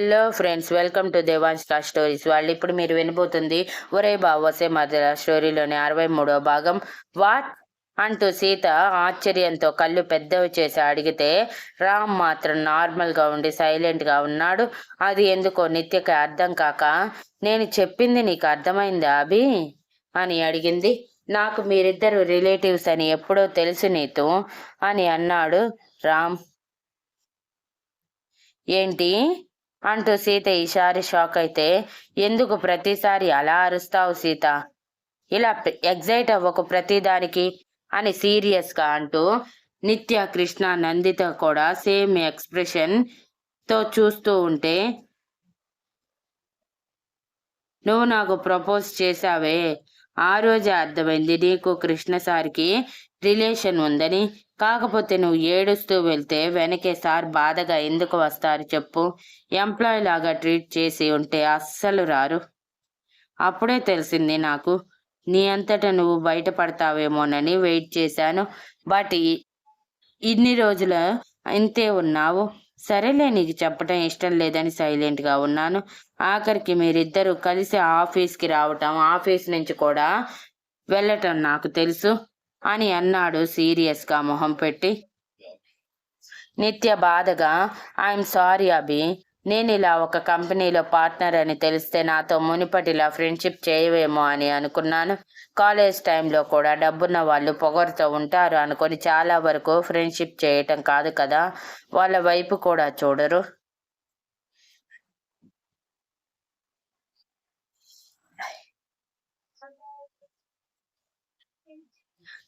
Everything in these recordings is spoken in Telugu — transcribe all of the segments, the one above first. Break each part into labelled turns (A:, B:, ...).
A: Hello friends welcome to Devan star stories. వాళ్ళు ఇప్పుడు మీరు వినబోతుంది ఒరే బావోసే మధుర స్టోరీలోని అరవై మూడో భాగం. వాట్? అంటూ సీత ఆశ్చర్యంతో కళ్ళు పెద్దవి చేసి అడిగితే రామ్ మాత్రం నార్మల్గా ఉండి సైలెంట్గా ఉన్నాడు. అది ఎందుకో నిత్యకి అర్థం కాక నేను చెప్పింది నీకు అర్థమైందా అభి? అని అడిగింది. నాకు మీరిద్దరు రిలేటివ్స్ అని ఎప్పుడో తెలుసు నీతో అని అన్నాడు రామ్. ఏంటి? అంటూ సీత ఈసారి షాక్ అయితే ఎందుకు ప్రతిసారి అలా అరుస్తావు సీత? ఇలా ఎగ్జైట్ అవ్వకు ప్రతిదానికి అని సీరియస్గా అంటూ నిత్య కృష్ణ నందిత కూడా సేమ్ ఎక్స్ప్రెషన్తో చూస్తూ ఉంటే నువ్వు నాకు ప్రపోజ్ చేశావే. ఆ రోజే అర్థమైంది నీకు కృష్ణ సార్కి రిలేషన్ ఉందని. కాకపోతే నువ్వు ఏడుస్తూ వెళ్తే వెనకే సార్ బాధగా ఎందుకు వస్తారు చెప్పు. ఎంప్లాయీ లాగా ట్రీట్ చేసి ఉంటే అస్సలు రారు. అప్పుడే తెలిసింది నాకు. నీ అంతటా నువ్వు బయటపడతావేమోనని వెయిట్ చేశాను. బట్ ఇన్ని రోజుల ఇంతే ఉన్నావు. సరేలే నీకు చెప్పటం ఇష్టం లేదని సైలెంట్గా ఉన్నాను. ఆఖరికి మీరిద్దరూ కలిసి ఆఫీస్కి రావటం ఆఫీస్ నుంచి కూడా వెళ్ళటం నాకు తెలుసు. అని అన్నాడు సీరియస్గా మొహం పెట్టి. నిత్య బాధగా ఐఎమ్ సారీ అభి. నేను ఇలా ఒక కంపెనీలో పార్ట్నర్ అని తెలిస్తే నాతో మునిపటిలా ఫ్రెండ్షిప్ చేయవేమో అని అనుకున్నాను. కాలేజ్ టైంలో కూడా డబ్బున్న వాళ్ళు పొగరుతో ఉంటారు అనుకొని చాలా వరకు ఫ్రెండ్షిప్ చేయటం కాదు కదా. వాళ్ళ వైపు కూడా చూడరు.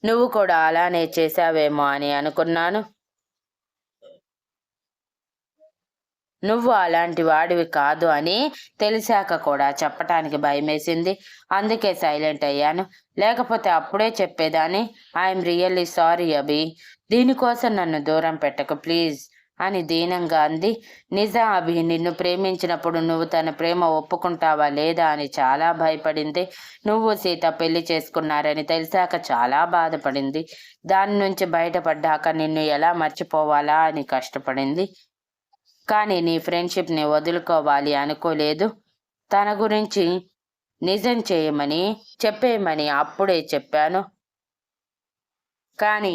A: నువ్వు కూడా అలానే చేసావేమో అని అనుకున్నాను. నువ్వు అలాంటి వాడివి కాదు అని తెలిసాక కూడా చెప్పటానికి భయమేసింది. అందుకే సైలెంట్ అయ్యాను. లేకపోతే అప్పుడే చెప్పేదాన్ని. I'm really sorry Abhi. దీనికోసం నన్ను దూరం పెట్టకు ప్లీజ్. అని దీనంగా అంది. నిజా అభి నిన్ను ప్రేమించినప్పుడు నువ్వు తన ప్రేమ ఒప్పుకుంటావా లేదా అని చాలా భయపడింది. నువ్వు సీత పెళ్ళి చేసుకున్నారని తెలిసాక చాలా బాధపడింది. దాని నుంచి బయటపడ్డాక నిన్ను ఎలా మర్చిపోవాలా అని కష్టపడింది. కానీ నీ ఫ్రెండ్షిప్ని వదులుకోవాలి అనుకోలేదు. తన గురించి నిజం చేయమని చెప్పేయమని అప్పుడే చెప్పాను. కానీ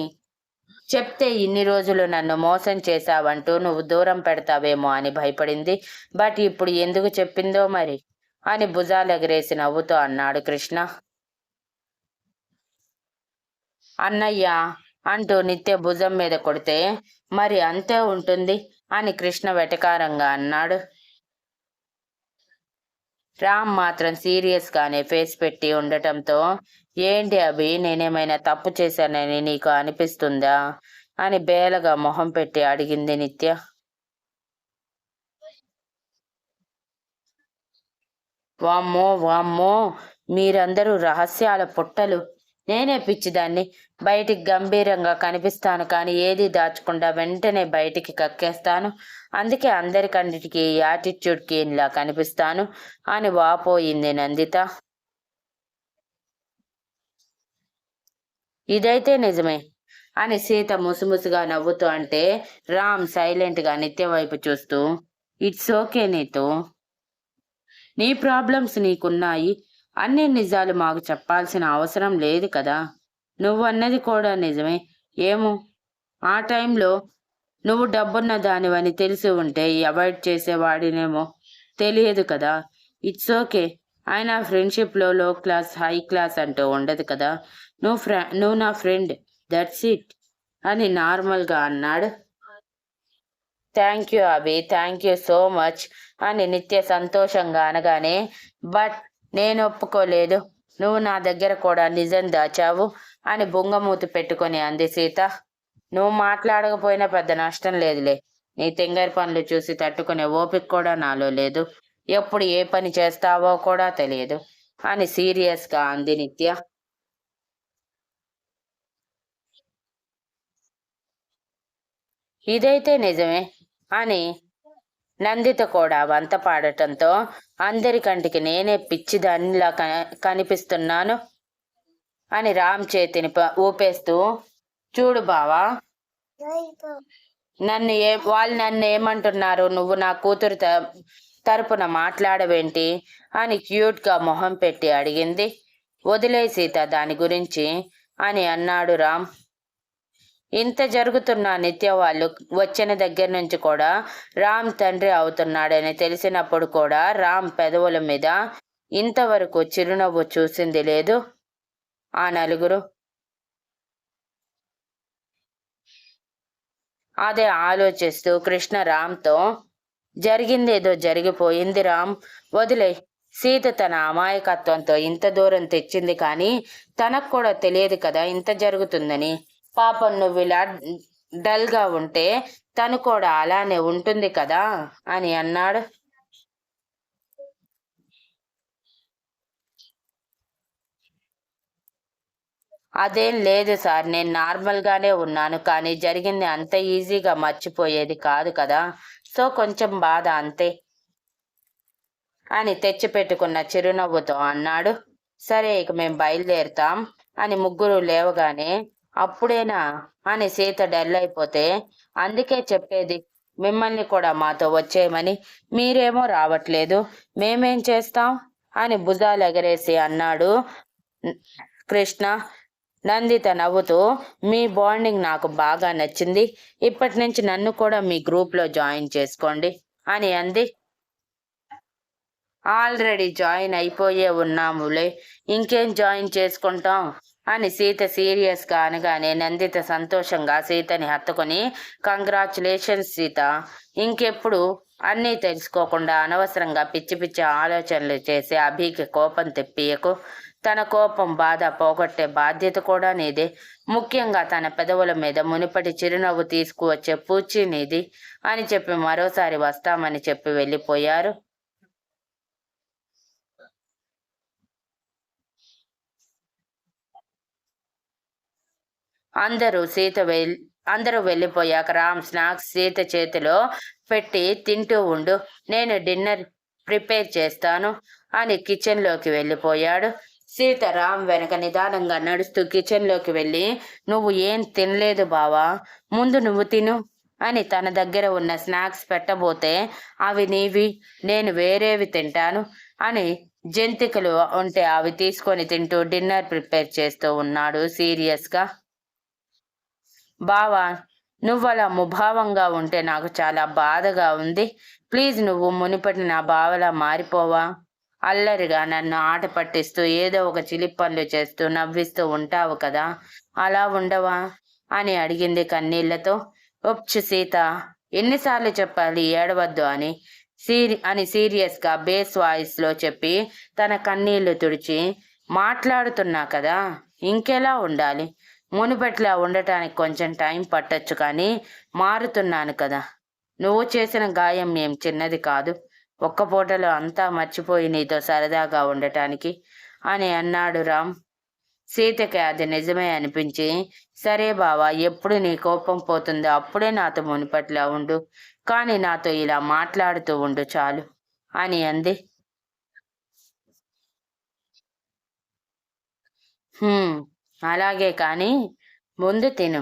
A: చెప్తే ఇన్ని రోజులు నన్ను మోసం చేశావంటూ నువ్వు దూరం పెడతావేమో అని భయపడింది. బట్ ఇప్పుడు ఎందుకు చెప్పిందో మరి? అని భుజాలు ఎగరేసి నవ్వుతూ అన్నాడు కృష్ణ. అన్నయ్య అంటూ నిత్య భుజం మీద కొడితే మరి అంతే ఉంటుంది అని కృష్ణ వెటకారంగా అన్నాడు. రామ్ మాత్రం సీరియస్ గానే ఫేస్ పెట్టి ఉండటంతో ఏంటి అభి నేనేమైనా తప్పు చేశానని నీకు అనిపిస్తుందా? అని బేలగా మొహం పెట్టి అడిగింది నిత్య. వామ్మో వామ్మో మీరందరూ రహస్యాల పుట్టలు. నేనే పిచ్చిదాన్ని. బయటికి గంభీరంగా కనిపిస్తాను కానీ ఏది దాచకుండా వెంటనే బయటికి కక్కేస్తాను. అందుకే అందరికన్నిటికీ యాటిట్యూడ్కి ఇలా కనిపిస్తాను అని వాపోయింది నందిత. ఇదైతే నిజమే అని సీత ముసుముసుగా నవ్వుతూ అంటే రామ్ సైలెంట్గా నిత్య వైపు చూస్తూ ఇట్స్ ఓకే నీతో. నీ ప్రాబ్లమ్స్ నీకున్నాయి. అన్ని నిజాలు మాకు చెప్పాల్సిన అవసరం లేదు కదా. నువ్వన్నది కూడా నిజమే. ఏమో? ఆ టైంలో నువ్వు డబ్బున్న దానివని తెలిసి ఉంటే అవాయిడ్ చేసేవాడినేమో తెలియదు కదా. It's okay. ఆయన ఫ్రెండ్షిప్లో లో క్లాస్ హై క్లాస్ అంటూ ఉండదు కదా. నువ్వు ఫ్రె నువ్వు నా ఫ్రెండ్. That's it. అని నార్మల్గా అన్నాడు. Thank you Abhi. Thank you so much. అని నిత్య సంతోషంగా అనగానే బట్ నేను ఒప్పుకోలేదు. నువ్వు నా దగ్గర కూడా నిజం దాచావు అని బొంగమూతి పెట్టుకొని అంది సీత. నువ్వు మాట్లాడకపోయినా పెద్ద నష్టం లేదులే. నీ తింగరి పనులు చూసి తట్టుకునే ఓపిక కూడా నాలో లేదు. ఎప్పుడు ఏ పని చేస్తావో కూడా తెలియదు అని సీరియస్గా అంది నిత్య. ఇదైతే నిజమే అని నందిత కూడా వంత పాడటంతో అందరి కంటికి నేనే పిచ్చిదానిలా కనిపిస్తున్నాను అని రామ్ చేతిని ప- ఊపేస్తూ చూడు బావా నన్ను ఏ వాళ్ళు నన్ను ఏమంటున్నారు? నువ్వు నా కూతురు త- తరపున మాట్లాడవేంటి? అని క్యూట్గా మొహం పెట్టి అడిగింది. వదిలే సీత దాని గురించి అని అన్నాడు రామ్. ఇంత జరుగుతున్న నిత్య వాళ్ళు వచ్చిన దగ్గర నుంచి కూడా రామ్ తండ్రి అవుతున్నాడని తెలిసినప్పుడు కూడా రామ్ పెదవుల మీద ఇంతవరకు చిరునవ్వు చూసింది లేదు. ఆ నలుగురు. అదే ఆలోచిస్తూ కృష్ణ రామ్తో జరిగిందేదో జరిగిపోయింది రామ్ వదిలే. సీత తన అమాయకత్వంతో ఇంత దూరం తెచ్చింది కానీ తనకు కూడా తెలియదు కదా ఇంత జరుగుతుందని. పాపం నువ్వు ఇలా డల్గా ఉంటే తను కూడా అలానే ఉంటుంది కదా అని అన్నాడు. అదేం లేదు సార్ నేను నార్మల్గానే ఉన్నాను కానీ జరిగింది అంత ఈజీగా మర్చిపోయేది కాదు కదా సో కొంచెం బాధ అంతే అని తెచ్చిపెట్టుకున్న చిరునవ్వుతో అన్నాడు. సరే ఇక మేము బయలుదేరుతాం అని ముగ్గురు లేవగానే అప్పుడేనా? అని సీత డల్ అయిపోతే అందుకే చెప్పేది మిమ్మల్ని కూడా మాతో వచ్చేయమని మీరేమో రావట్లేదు మేమేం చేస్తాం? అని భుజాలు ఎగరేసి అన్నాడు కృష్ణ. నందిత నవ్వుతూ మీ బాండింగ్ నాకు బాగా నచ్చింది ఇప్పటి నుంచి నన్ను కూడా మీ గ్రూప్లో జాయిన్ చేసుకోండి అని అంది. ఆల్రెడీ జాయిన్ అయిపోయే ఉన్నాములే ఇంకేం జాయిన్ చేసుకుంటాం? అని సీత సీరియస్గా అనగానే నందిత సంతోషంగా సీతని హత్తుకొని కంగ్రాచులేషన్స్ సీత. ఇంకెప్పుడు? అన్నీ తెలుసుకోకుండా అనవసరంగా పిచ్చి పిచ్చి ఆలోచనలు చేసి అభికి కోపం తెప్పియకు. తన కోపం బాధ పోగొట్టే బాధ్యత కూడా నీదే. ముఖ్యంగా తన పెదవుల మీద మునిపటి చిరునవ్వు తీసుకువచ్చే పూచి నీది అని చెప్పి మరోసారి వస్తామని చెప్పి వెళ్ళిపోయారు. అందరూ సీత వెల్ అందరూ వెళ్ళిపోయాక రామ్ స్నాక్స్ సీత చేతిలో పెట్టి తింటూ ఉండు. నేను డిన్నర్ ప్రిపేర్ చేస్తాను అని కిచెన్లోకి వెళ్ళిపోయాడు. సీత రామ్ వెనక నిదానంగా నడుస్తూ కిచెన్లోకి వెళ్ళి నువ్వు ఏం తినలేదు బావా? ముందు నువ్వు తిను అని తన దగ్గర ఉన్న స్నాక్స్ పెట్టబోతే అవి నీవి నేను వేరేవి తింటాను అని జంతికలు ఉంటే అవి తీసుకొని తింటూ డిన్నర్ ప్రిపేర్ చేస్తూ ఉన్నాడు సీరియస్గా. బావా నువ్వలా ముభావంగా ఉంటే నాకు చాలా బాధగా ఉంది. ప్లీజ్ నువ్వు మునిపటి నా బావలా మారిపోవా. అల్లరిగా నన్ను ఆట పట్టిస్తూ ఏదో ఒక చిలి పనులు చేస్తూ నవ్విస్తూ ఉంటావు కదా. అలా ఉండవా? అని అడిగింది కన్నీళ్ళతో. ఒప్చు సీత ఎన్నిసార్లు చెప్పాలి ఏడవద్దు అని. సీరి అని సీరియస్గా బేస్ వాయిస్లో చెప్పి తన కన్నీళ్ళు తుడిచి మాట్లాడుతున్నా కదా ఇంకెలా ఉండాలి? మునుపట్లా ఉండటానికి కొంచెం టైం పట్టొచ్చు కానీ మారుతున్నాను కదా. నువ్వు చేసిన గాయం ఏం చిన్నది కాదు. ఒక్క పూటలో అంతా మర్చిపోయి నీతో సరదాగా ఉండటానికి అని అన్నాడు రామ్. సీతకి అది నిజమే అనిపించి సరే బావా ఎప్పుడు నీ కోపం పోతుందో అప్పుడే నాతో మునిపట్లా ఉండు. కానీ నాతో ఇలా మాట్లాడుతూ ఉండు చాలు అని అంది. "హ్మ్, అలాగే కానీ ముందు తిను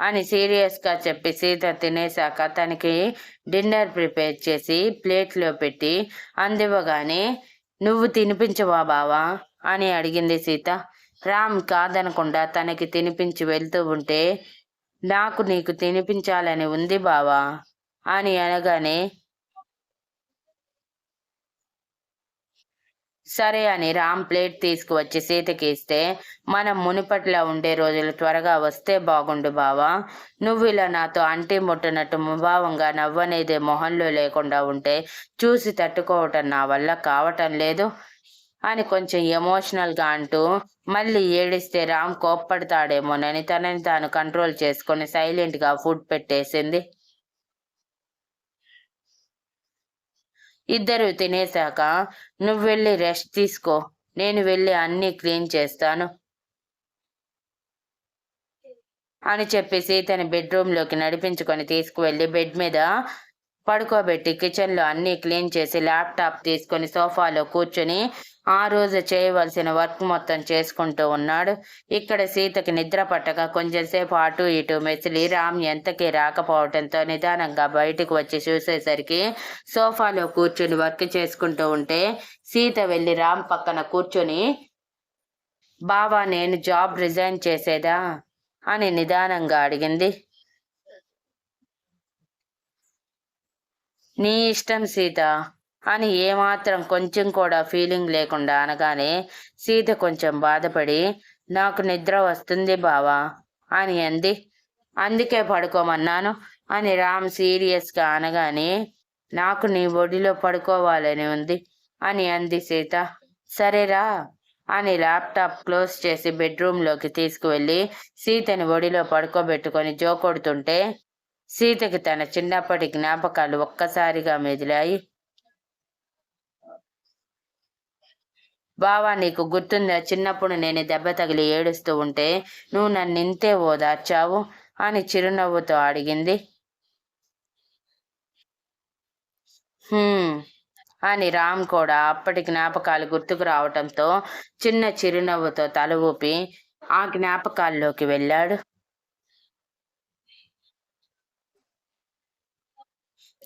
A: అని సీరియస్గా చెప్పి సీత తినేశాక తనకి డిన్నర్ ప్రిపేర్ చేసి ప్లేట్లో పెట్టి అందివ్వగానే నువ్వు తినిపించవా బావా? అని అడిగింది సీత. రామ్ కాదనకుండా తనకి తినిపించి వెళ్తూ ఉంటే నాకు నీకు తినిపించాలని ఉంది బావా? అని అనగానే సరే అని రామ్ ప్లేట్ తీసుకువచ్చి సీతకి ఇస్తే మనం మునిపట్లా ఉండే రోజులు త్వరగా వస్తే బాగుండు బావా. నువ్వు ఇలా నాతో అంటి ముట్టనట్టు ముభావంగా నవ్వనేదే మొహంలో లేకుండా ఉంటే చూసి తట్టుకోవటం నా వల్ల కావటం లేదు అని కొంచెం ఎమోషనల్గా అంటూ మళ్ళీ ఏడిస్తే రామ్ కోప్పడతాడేమోనని తనని తాను కంట్రోల్ చేసుకొని సైలెంట్గా ఫుడ్ పెట్టేసింది. ఇద్దరు తినేశాక నువ్వు వెళ్ళి రెస్ట్ తీసుకో నేను వెళ్ళి అన్ని క్లీన్ చేస్తాను అని చెప్పి సీతని బెడ్రూమ్లోకి నడిపించుకొని తీసుకువెళ్ళి బెడ్ మీద పడుకోబెట్టి కిచెన్లో అన్ని క్లీన్ చేసి ల్యాప్టాప్ తీసుకొని సోఫాలో కూర్చొని ఆ రోజు చేయవలసిన వర్క్ మొత్తం చేసుకుంటూ ఉన్నాడు. ఇక్కడ సీతకి నిద్ర పట్టక కొంచెంసేపు అటు ఇటు మెసిలి రామ్ ఎంతకీ రాకపోవడంతో నిదానంగా బయటకు వచ్చి చూసేసరికి సోఫాలో కూర్చుని వర్క్ చేసుకుంటూ ఉంటే సీత వెళ్ళి రామ్ పక్కన కూర్చొని బావా నేను జాబ్ రిజైన్ చేసేదా? అని నిదానంగా అడిగింది. నీ ఇష్టం సీత. అని ఏమాత్రం కొంచెం కూడా ఫీలింగ్ లేకుండా అనగానే సీత కొంచెం బాధపడి నాకు నిద్ర వస్తుంది బావా అని అంది. అందుకే పడుకోమన్నాను అని రామ్ సీరియస్గా అనగానే నాకు నీ ఒడిలో పడుకోవాలని ఉంది అని అంది సీత. సరేరా అని ల్యాప్టాప్ క్లోజ్ చేసి బెడ్రూమ్లోకి తీసుకువెళ్ళి సీతని ఒడిలో పడుకోబెట్టుకొని జోకొడుతుంటే సీతకి తన చిన్నప్పటి జ్ఞాపకాలు ఒక్కసారిగా మెదిలాయి. బావా నీకు గుర్తుందా? చిన్నప్పుడు నేను దెబ్బ తగిలి ఏడుస్తూ ఉంటే నువ్వు నన్ను ఇంతే ఓదార్చావు అని చిరునవ్వుతో అడిగింది. అని రామ్ కూడా అప్పటి జ్ఞాపకాలు గుర్తుకు రావటంతో చిన్న చిరునవ్వుతో తల ఊపి ఆ జ్ఞాపకాల్లోకి వెళ్ళాడు.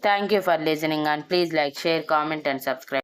A: Thank you for listening and please like share comment and subscribe